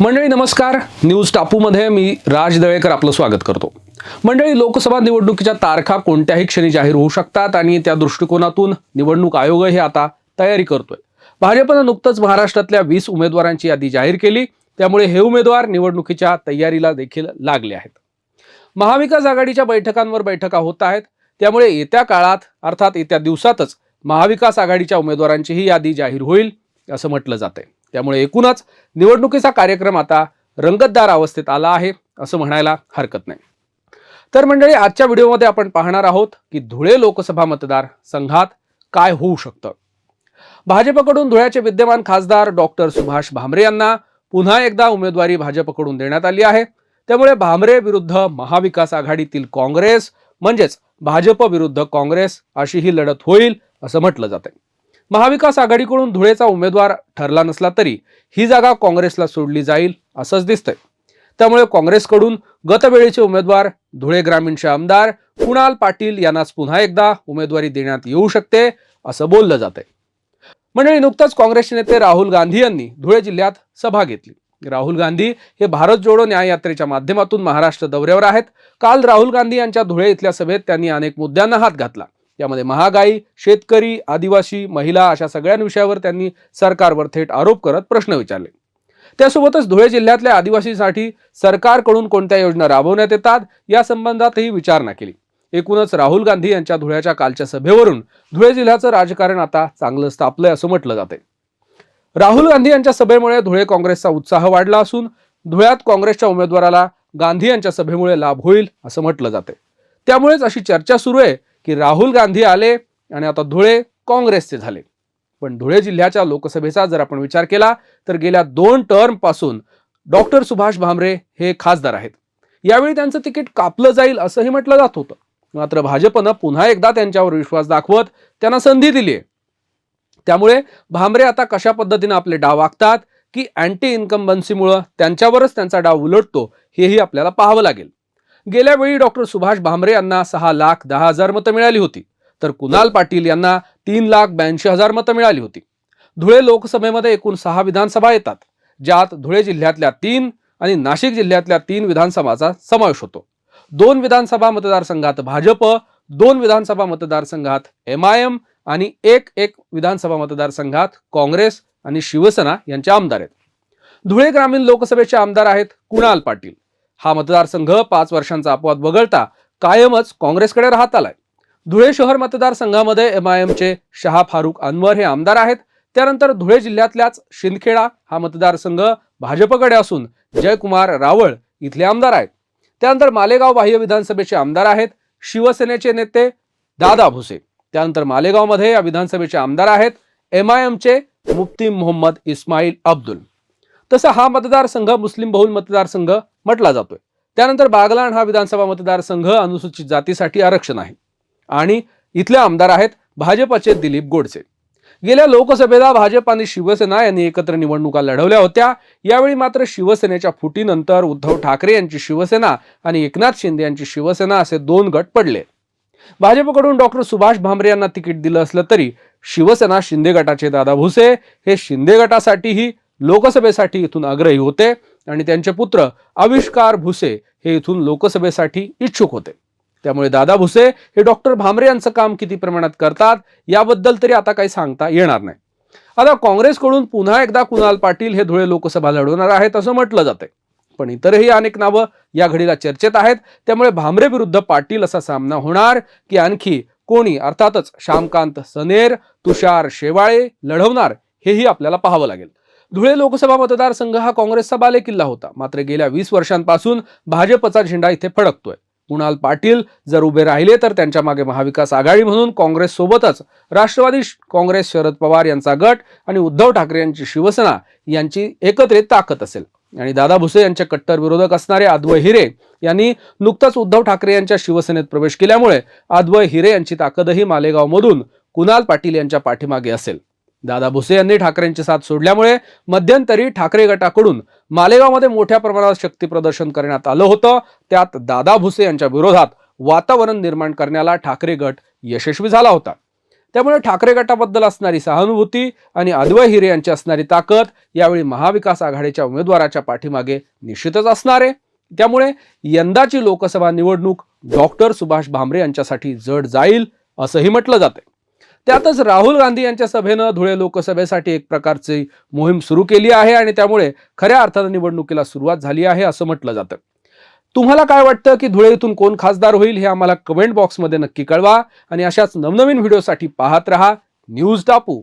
मंडळी नमस्कार. न्यूज टापूमध्ये मी राज दळेकर आपलं स्वागत करतो. मंडळी लोकसभा निवडणुकीच्या तारखा कोणत्याही क्षणी जाहीर होऊ शकतात आणि त्या दृष्टिकोनातून निवडणूक आयोग हे आता तयारी करतोय. भाजपनं नुकतंच महाराष्ट्रातल्या वीस उमेदवारांची यादी जाहीर केली. त्यामुळे हे उमेदवार निवडणुकीच्या तयारीला देखील लागले आहेत. महाविकास आघाडीच्या बैठकांवर बैठका होत आहेत. त्यामुळे येत्या काळात अर्थात येत्या दिवसातच महाविकास आघाडीच्या उमेदवारांचीही यादी जाहीर होईल असं म्हटलं जातंय. त्यामुळे एकूणच निवडणुकीचा कार्यक्रम आता रंगतदार अवस्थेत आला आहे असं म्हणायला हरकत नाही. तर मंडळी आजच्या व्हिडिओमध्ये आपण पाहणार आहोत की धुळे लोकसभा मतदार संघात काय होऊ शकतं. भाजपकडून धुळ्याचे विद्यमान खासदार डॉक्टर सुभाष भामरे यांना पुन्हा एकदा उमेदवारी भाजपकडून देण्यात आली आहे. त्यामुळे भामरे विरुद्ध महाविकास आघाडीतील काँग्रेस म्हणजेच भाजप विरुद्ध काँग्रेस अशी ही लढत होईल असं म्हटलं जातंय. महाविकास आघाडीकडून धुळेचा उमेदवार ठरला नसला तरी ही जागा काँग्रेसला सोडली जाईल असंच दिसतंय. त्यामुळे काँग्रेसकडून गतवेळीचे उमेदवार धुळे ग्रामीणचे आमदार कुणाल पाटील यांनाच पुन्हा एकदा उमेदवारी देण्यात येऊ शकते असं बोललं जातंय. मंडळी नुकताच काँग्रेसचे नेते राहुल गांधी यांनी धुळे जिल्ह्यात सभा घेतली. राहुल गांधी हे भारत जोडो न्याय यात्रेच्या माध्यमातून महाराष्ट्र दौऱ्यावर आहेत. काल राहुल गांधी यांच्या धुळे इथल्या सभेत त्यांनी अनेक मुद्द्यांना हात घातला. यामध्ये महागाई शेतकरी आदिवासी महिला अशा सगळ्या विषयावर त्यांनी सरकारवर थेट आरोप करत प्रश्न विचारले. त्यासोबतच धुळे जिल्ह्यातल्या आदिवासीसाठी सरकारकडून कोणत्या योजना राबवण्यात येतात या संबंधातही विचारणा केली. एकूणच राहुल गांधी यांच्या धुळ्याच्या कालच्या सभेवरून धुळे जिल्ह्याचं राजकारण आता चांगलं स्थापलंय असं म्हटलं जाते राहुल गांधी यांच्या सभेमुळे धुळे काँग्रेसचा उत्साह वाढला असून धुळ्यात काँग्रेसच्या उमेदवाराला गांधी यांच्या सभेमुळे लाभ होईल असं म्हटलं जाते त्यामुळेच अशी चर्चा सुरू आहे. की राहुल गांधी आले आणि आता धुळे काँग्रेसचे झाले. पण धुळे जिल्ह्याच्या लोकसभेचा जर आपण विचार केला तर गेल्या दोन टर्मपासून डॉक्टर सुभाष भामरे हे खासदार आहेत. यावेळी त्यांचं तिकीट कापलं जाईल असंही म्हटलं जात होतं. मात्र भाजपनं पुन्हा एकदा त्यांच्यावर विश्वास दाखवत त्यांना संधी दिली आहे. त्यामुळे भामरे आता कशा पद्धतीने आपले डाव आखतात की अँटी इन्कम्बन्सीमुळं त्यांच्यावरच त्यांचा डाव उलटतो हेही आपल्याला पाहावं लागेल. गेल्यावेळी डॉक्टर सुभाष भामरे यांना सहा लाख दहा हजार मतं मिळाली होती. तर कुणाल पाटील यांना तीन लाख ब्याऐंशी हजार मतं मिळाली होती. धुळे लोकसभेमध्ये एकूण सहा विधानसभा येतात ज्यात धुळे जिल्ह्यातल्या तीन आणि नाशिक जिल्ह्यातल्या तीन विधानसभाचा समावेश होतो. दोन विधानसभा मतदारसंघात भाजप दोन विधानसभा मतदारसंघात एम आय एम आणि एक एक विधानसभा मतदारसंघात काँग्रेस आणि शिवसेना यांचे आमदार आहेत. धुळे ग्रामीण लोकसभेचे आमदार आहेत कुणाल पाटील. हा मतदारसंघ पाच वर्षांचा अपवाद वगळता कायमच काँग्रेसकडे राहत आलाय. धुळे शहर मतदारसंघामध्ये एम आय एमचे शहा फारुख अनवर हे आमदार आहेत. त्यानंतर धुळे जिल्ह्यातल्याच शिंदखेडा हा मतदारसंघ भाजपकडे असून जयकुमार रावळ इथले आमदार आहेत. त्यानंतर मालेगाव बाह्य विधानसभेचे आमदार आहेत. शिवसेनेचे नेते दादा भुसे. त्यानंतर मालेगावमध्ये या विधानसभेचे आमदार आहेत. एम आय एमचे मुफ्ती मोहम्मद इस्माईल अब्दुल. तसा हा मतदारसंघ मुस्लिम बहुल मतदारसंघ म्हटला जातोय. त्यानंतर बागलाण हा विधानसभा मतदारसंघ अनुसूचित जातीसाठी आरक्षण आहे. आणि इथले आमदार आहेत भाजपचे दिलीप गोडसे. गेल्या लोकसभेला भाजप आणि शिवसेना यांनी एकत्र निवडणुका लढवल्या होत्या. यावेळी मात्र शिवसेनेच्या फुटीनंतर उद्धव ठाकरे यांची शिवसेना आणि एकनाथ शिंदे यांची शिवसेना असे दोन गट पडले. भाजपकडून डॉक्टर सुभाष भामरे यांना तिकीट दिलं असलं तरी शिवसेना शिंदे गटाचे दादा भुसे. हे शिंदे गटासाठीही लोकसभेसाठी इथून आग्रही होते. आणि त्यांचे पुत्र आविष्कार भुसे हे इथून लोकसभेसाठी इच्छुक होते. त्यामुळे दादा भुसे हे डॉक्टर भामरे यांचं काम किती प्रमाणात करतात याबद्दल तरी आता काही सांगता येणार नाही. आता काँग्रेसकडून पुन्हा एकदा कुणाल पाटील हे धुळे लोकसभा लढवणार आहेत असं म्हटलं जाते. पण इतरही अनेक नावं या घडीला चर्चेत आहेत. त्यामुळे भामरे विरुद्ध पाटील असा सामना होणार की आणखी कोणी? अर्थातच श्यामकांत सनेर तुषार शेवाळे लढवणार हेही आपल्याला पाहावं लागेल. धुळे लोकसभा मतदारसंघ हा काँग्रेसचा बालेकिल्ला होता. मात्र गेल्या वीस वर्षांपासून भाजपचा झेंडा इथे फडकतोय. कुणाल पाटील जर उभे राहिले तर त्यांच्या मागे महाविकास आघाडी म्हणून काँग्रेस सोबतच राष्ट्रवादी काँग्रेस शरद पवार यांचा गट आणि उद्धव ठाकरे यांची शिवसेना यांची एकत्रित ताकद असेल. आणि दादा भुसे यांचे कट्टर विरोधक असणारे अद्वय हिरे यांनी नुकताच उद्धव ठाकरे यांच्या शिवसेनेत प्रवेश केल्यामुळे अद्वय हिरे यांची ताकदही मालेगावमधून कुणाल पाटील यांच्या पाठीमागे असेल. दादा भुसे यांनी ठाकरेंची साथ सोडल्यामुळे मध्यंतरी ठाकरे गटाकडून मालेगावमध्ये मोठ्या प्रमाणात शक्ती प्रदर्शन करण्यात आलं होतं. त्यात दादा भुसे यांच्या विरोधात वातावरण निर्माण करण्याला ठाकरे गट यशस्वी झाला होता. त्यामुळे ठाकरे गटाबद्दल असणारी सहानुभूती आणि अद्वय हिरे यांची असणारी ताकद यावेळी महाविकास आघाडीच्या उमेदवाराच्या पाठीमागे निश्चितच असणार आहे. त्यामुळे यंदाची लोकसभा निवडणूक डॉक्टर सुभाष भामरे यांच्यासाठी जड जाईल असंही म्हटलं जातं त्यातच राहुल गांधी यांच्या सभेनं धुळे लोकसभेसाठी एक प्रकारची मोहीम सुरू केली आहे आणि त्यामुळे खऱ्या अर्थानं निवडणुकीला सुरुवात झाली आहे असं म्हटलं जातं. तुम्हाला काय वाटतं की धुळे इथून कोण खासदार होईल हे आम्हाला कमेंट बॉक्समध्ये नक्की कळवा आणि अशाच नवनवीन व्हिडिओसाठी पाहत रहा न्यूज टापू.